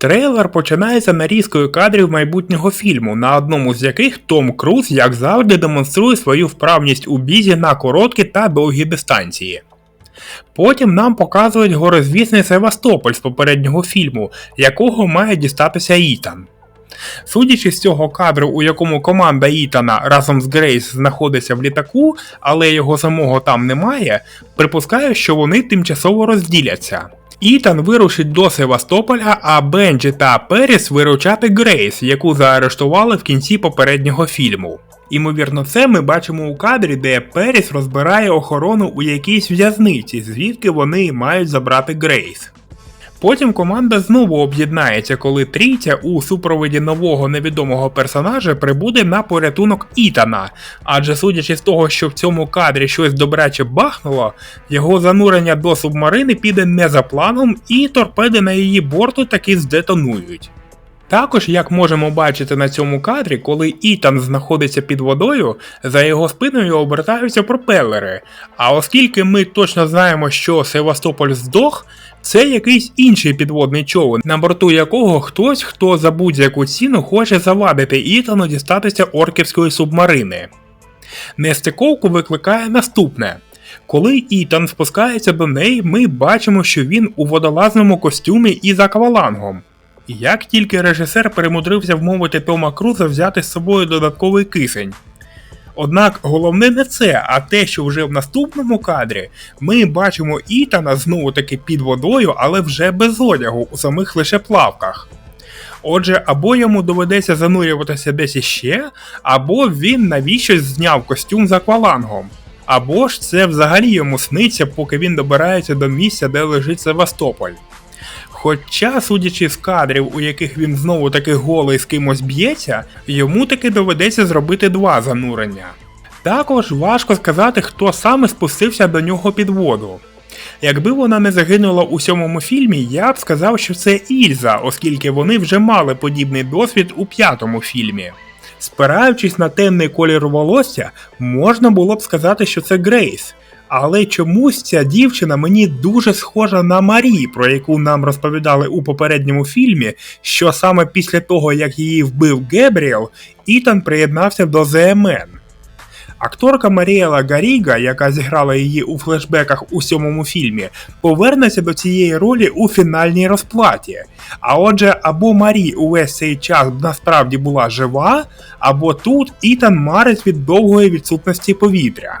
Трейлер починається нарізкою кадрів майбутнього фільму, на одному з яких Том Круз, як завжди, демонструє свою вправність у бізі на короткі та довгі дистанції. Потім нам показують горизвісний Севастополь з попереднього фільму, якого має дістатися Ітан. Судячи з цього кадру, у якому команда Ітана разом з Грейс знаходиться в літаку, але його самого там немає, припускаю, що вони тимчасово розділяться. Ітан вирушить до Севастополя, а Бенджі та Періс виручати Грейс, яку заарештували в кінці попереднього фільму. Імовірно, це ми бачимо у кадрі, де Періс розбирає охорону у якійсь в'язниці, звідки вони мають забрати Грейс. Потім команда знову об'єднається, коли трійця у супроводі нового невідомого персонажа прибуде на порятунок Ітана. Адже судячи з того, що в цьому кадрі щось добряче бахнуло, його занурення до субмарини піде не за планом, і торпеди на її борту таки здетонують. Також, як можемо бачити на цьому кадрі, коли Ітан знаходиться під водою, за його спиною обертаються пропелери. А оскільки ми точно знаємо, що Севастополь здох, це якийсь інший підводний човен, на борту якого хтось, хто за будь-яку ціну хоче завадити Ітану дістатися орківської субмарини. Нестиковку викликає наступне. Коли Ітан спускається до неї, ми бачимо, що він у водолазному костюмі і з аквалангом. Як тільки режисер перемудрився вмовити Тома Круза взяти з собою додатковий кисень. Однак головне не це, а те, що вже в наступному кадрі ми бачимо Ітана знову таки під водою, але вже без одягу, у самих лише плавках. Отже, або йому доведеться занурюватися десь іще, або він навіщось зняв костюм з аквалангом. Або ж це взагалі йому сниться, поки він добирається до місця, де лежить Севастополь. Хоча, судячи з кадрів, у яких він знову таки голий з кимось б'ється, йому таки доведеться зробити два занурення. Також важко сказати, хто саме спустився до нього під воду. Якби вона не загинула у сьомому фільмі, я б сказав, що це Ільза, оскільки вони вже мали подібний досвід у п'ятому фільмі. Спираючись на темний колір волосся, можна було б сказати, що це Грейс. Але чомусь ця дівчина мені дуже схожа на Марі, про яку нам розповідали у попередньому фільмі, що саме після того, як її вбив Гебріел, Ітан приєднався до ЗМН. Акторка Маріела Гаріга, яка зіграла її у флешбеках у сьомому фільмі, повернеться до цієї ролі у фінальній розплаті. А отже, або Марі увесь цей час насправді була жива, або тут Ітан марить від довгої відсутності повітря.